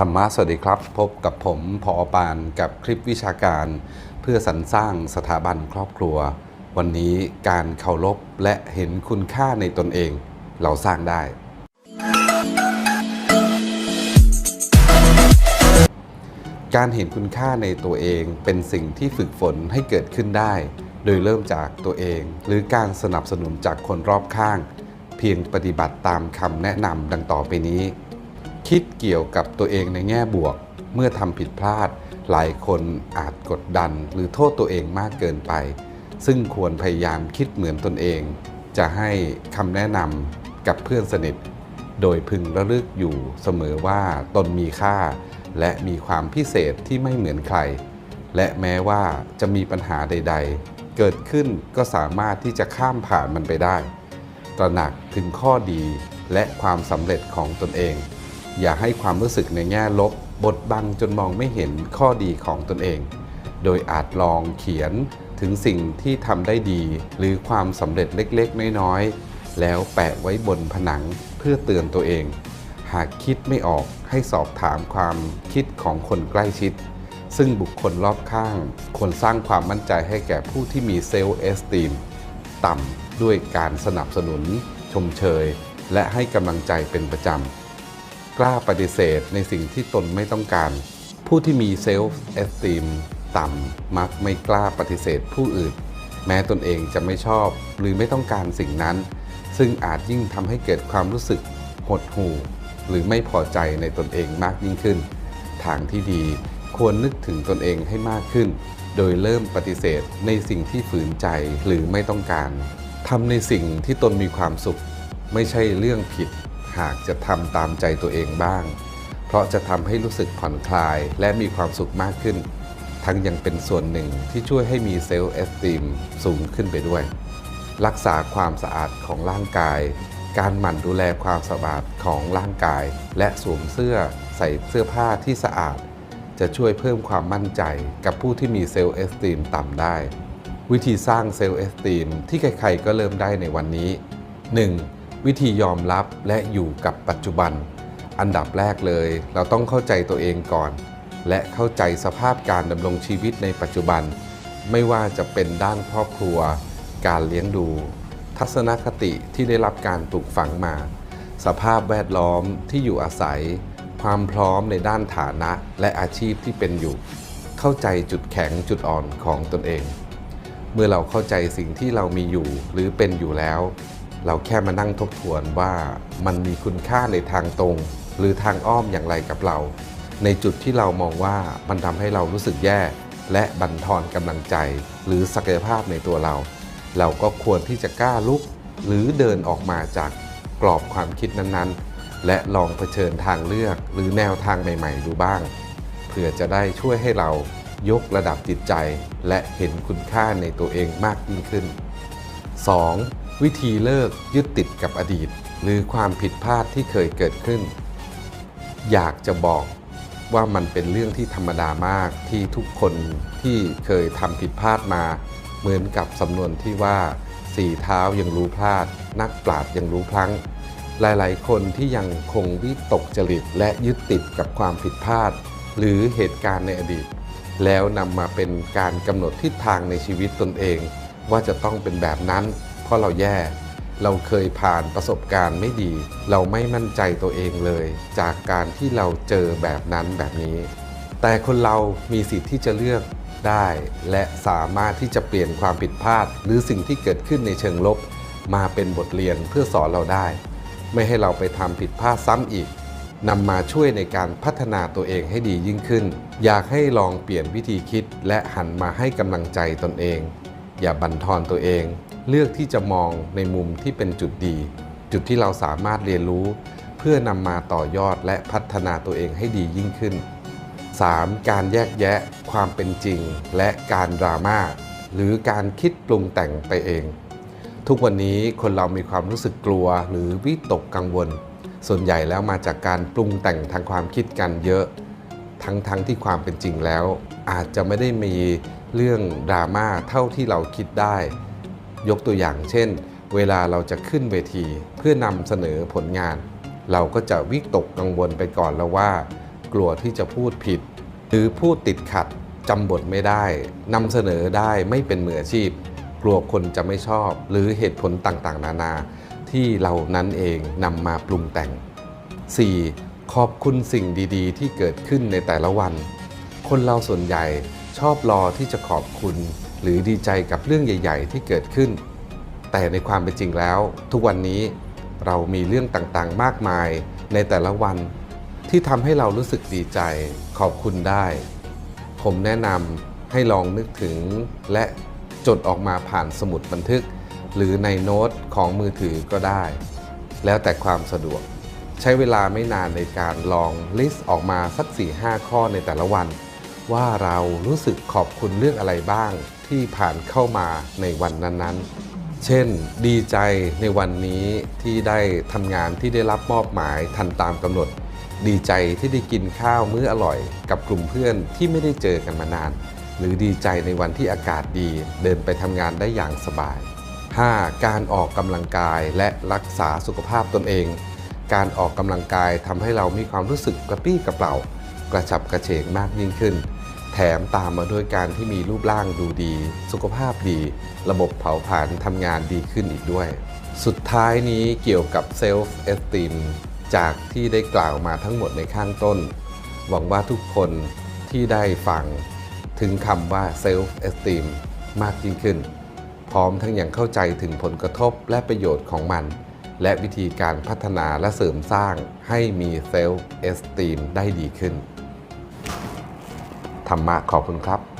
ธรรมะสวัสดีครับ พบกับผมพอปานกับคลิปวิชาการ เพื่อสรรสร้างสถาบันครอบครัว วันนี้การเคารพและเห็นคุณค่าในตนเอง เราสร้างได้ การเห็นคุณค่าในตัวเองเป็นสิ่งที่ฝึกฝนให้เกิดขึ้นได้ โดยเริ่มจากตัวเอง หรือการสนับสนุนจากคนรอบข้าง เพียงปฏิบัติตามคำแนะนำดังต่อไปนี้ คิดเกี่ยวกับตัวเองในแง่บวก เมื่อทำผิดพลาด หลายคนอาจกดดัน หรือโทษตัวเองมากเกินไป ซึ่งควรพยายามคิดเหมือนตนเอง จะให้คำแนะนำกับเพื่อนสนิท โดยพึงระลึกอยู่เสมอว่าตนมีค่า และมีความพิเศษที่ไม่เหมือนใคร และแม้ว่าจะมีปัญหาใด ๆ เกิดขึ้นก็สามารถที่จะข้ามผ่านมันไปได้ ตระหนักถึงข้อดีและความสำเร็จของตนเอง อย่าให้ความรู้สึกในแง่ลบบดบังจนมองไม่เห็นข้อดีของตนเอง โดยอาจลองเขียนถึงสิ่งที่ทำได้ดี หรือความสำเร็จเล็กๆ น้อยๆ แล้วแปะไว้บนผนังเพื่อเตือนตัวเอง หากคิดไม่ออกให้สอบถามความคิดของคนใกล้ชิด ซึ่งบุคคลรอบข้างควรสร้างความมั่นใจให้แก่ผู้ที่มีเซลล์เอสตีมต่ำด้วยการสนับสนุน ชมเชย และให้กำลังใจเป็นประจำ กล้าปฏิเสธในสิ่งที่ตนไม่ต้องการ ผู้ที่มีเซลฟ์เอสติมต่ำมักไม่กล้าปฏิเสธผู้อื่น แม้ตนเองจะไม่ชอบหรือไม่ต้องการสิ่งนั้น ซึ่งอาจยิ่งทำให้เกิดความรู้สึกหดหู่ หรือไม่พอใจในตนเองมากยิ่งขึ้น ทางที่ดีควรนึกถึงตนเองให้มากขึ้น โดยเริ่มปฏิเสธในสิ่งที่ฝืนใจหรือไม่ต้องการทำในสิ่งที่ตนมีความสุข ไม่ใช่เรื่องผิด หากจะทำตามใจตัวเองบ้าง เพราะจะทำให้รู้สึกผ่อนคลายและมีความสุขมากขึ้น ทั้งยังเป็นส่วนหนึ่งที่ช่วยให้มีเซลล์เอสติมสูงขึ้นไปด้วย รักษาความสะอาดของร่างกาย การหมั่นดูแลความสะอาดของร่างกาย และสวมเสื้อใส่เสื้อผ้าที่สะอาด จะช่วยเพิ่มความมั่นใจกับผู้ที่มีเซลล์เอสติมต่ำได้ วิธีสร้างเซลล์เอสติมที่ใครๆก็เริ่มได้ในวันนี้ 1. วิธียอมรับและอยู่กับปัจจุบัน อันดับแรกเลย เราต้องเข้าใจตัวเองก่อน และเข้าใจสภาพการดำรงชีวิตในปัจจุบัน ไม่ว่าจะเป็นด้านครอบครัว การเลี้ยงดู ทัศนคติที่ได้รับการปลูกฝังมา สภาพแวดล้อมที่อยู่อาศัย ความพร้อมในด้านฐานะและอาชีพที่เป็นอยู่ เข้าใจจุดแข็งจุดอ่อนของตนเอง เมื่อเราเข้าใจสิ่งที่เรามีอยู่หรือเป็นอยู่แล้ว เราแค่มานั่งทบทวนว่ามันมีคุณค่าในทางตรง หรือทางอ้อมอย่างไรกับเรา ในจุดที่เรามองว่ามันทำให้เรารู้สึกแย่ และบั่นทอนกำลังใจ หรือศักยภาพในตัวเรา เราก็ควรที่จะกล้าลุก หรือเดินออกมาจากกรอบความคิดนั้นๆ และลองเผชิญทางเลือกหรือแนวทางใหม่ ๆ ดูบ้างเพื่อจะได้ช่วยให้เรายกระดับจิตใจ และเห็นคุณค่าในตัวเองมากยิ่งขึ้น 2. วิธีเลิกยึดติดกับอดีต หรือความผิดพลาดที่เคยเกิดขึ้น อยากจะบอกว่ามันเป็นเรื่องที่ธรรมดามากที่ทุกคนที่เคยทำผิดพลาดมา เหมือนกับสำนวนที่ว่าสี่เท้ายังรู้พลาด นักปราชญ์ยังรู้พลั้ง หลายๆ คนที่ยังคงวิตกจริตและยึดติดกับความผิดพลาด หรือเหตุการณ์ในอดีต แล้วนำมาเป็นการกำหนดทิศทางในชีวิตตนเอง ว่าจะต้องเป็นแบบนั้น เพราะเราแย่ เราเคยผ่านประสบการณ์ไม่ดี เราไม่มั่นใจตัวเองเลย จากการที่เราเจอแบบนั้นแบบนี้ แต่คนเรามีสิทธิ์ที่จะเลือกได้ และสามารถที่จะเปลี่ยนความผิดพลาด หรือสิ่งที่เกิดขึ้นในเชิงลบ มาเป็นบทเรียนเพื่อสอนเราได้ ไม่ให้เราไปทำผิดพลาดซ้ำอีกนำมาช่วยในการพัฒนาตัวเองให้ดียิ่งขึ้น อยากให้ลองเปลี่ยนวิธีคิดและหันมาให้กำลังใจตนเอง อย่าบั่นทอนตัวเอง เลือกที่จะมองในมุมที่เป็นจุดดี จุดที่เราสามารถเรียนรู้ เพื่อนำมาต่อยอดและพัฒนาตัวเองให้ดียิ่งขึ้น 3. การแยกแยะความเป็นจริง และการดราม่าหรือการคิดปรุงแต่งไปเอง ทุกวันนี้คนเรามีความรู้สึกกลัวหรือวิตกกังวล ส่วนใหญ่แล้วมาจากการปรุงแต่งทางความคิดกันเยอะ ทั้งๆทที่ความเป็นจริงแล้ว อาจจะไม่ได้มีเรื่องดราม่าเท่าที่เราคิดได้ ยกตัวอย่างเช่น เวลาเราจะขึ้นเวทีเพื่อนำเสนอผลงาน เราก็จะวิตกกังวลไปก่อนแล้วว่า กลัวที่จะพูดผิด หรือพูดติดขัดจำบทไม่ได้นำเสนอได้ไม่เป็นมืออาชีพ กลัวคนจะไม่ชอบ หรือเหตุผลต่างๆ นานา ที่เรานั้นเองนำมาปรุงแต่ง 4. ขอบคุณสิ่งดีๆ ที่เกิดขึ้นในแต่ละวัน คนเราส่วนใหญ่ชอบรอที่จะขอบคุณ หรือดีใจกับเรื่องใหญ่ ๆ ที่เกิดขึ้น แต่ในความเป็นจริงแล้ว ทุกวันนี้เรามีเรื่องต่างๆ มากมายในแต่ละวันที่ทำให้เรารู้สึกดีใจขอบคุณได้ ผมแนะนำให้ลองนึกถึงและจดออกมาผ่านสมุดบันทึก หรือในโน้ตของมือถือก็ได้ แล้วแต่ความสะดวก ใช้เวลาไม่นานในการลองลิสต์ออกมาสัก 4-5 ข้อในแต่ละวัน ว่าเรารู้สึกขอบคุณเรื่องอะไรบ้างที่ผ่านเข้ามาในวันนั้นๆ เช่น ดีใจในวันนี้ที่ได้ทำงานที่ได้รับมอบหมายทันตามกำหนด ดีใจที่ได้กินข้าวมื้ออร่อย กับกลุ่มเพื่อนที่ไม่ได้เจอกันมานาน หรือดีใจในวันที่อากาศดีเดินไปทำงานได้อย่างสบาย 5. การออกกำลังกายและรักษาสุขภาพตนเอง การออกกำลังกายทำให้เรามีความรู้สึกกระปรี้กระเปร่ากระฉับกระเฉงมากยิ่งขึ้น แถมตามมาด้วยการที่มีรูปร่างดูดี สุขภาพดี ระบบเผาผลาญทำงานดีขึ้นอีกด้วย สุดท้ายนี้เกี่ยวกับเซลฟ์เอสติมจากที่ได้กล่าวมาทั้งหมดในข้างต้น หวังว่าทุกคนที่ได้ฟังถึงคำว่าเซลฟ์เอสติมมากยิ่งขึ้น พร้อมทั้งยังเข้าใจถึงผลกระทบและประโยชน์ของมัน และวิธีการพัฒนาและเสริมสร้างให้มีเซลฟ์เอสติมได้ดีขึ้น ธรรมะขอบคุณครับ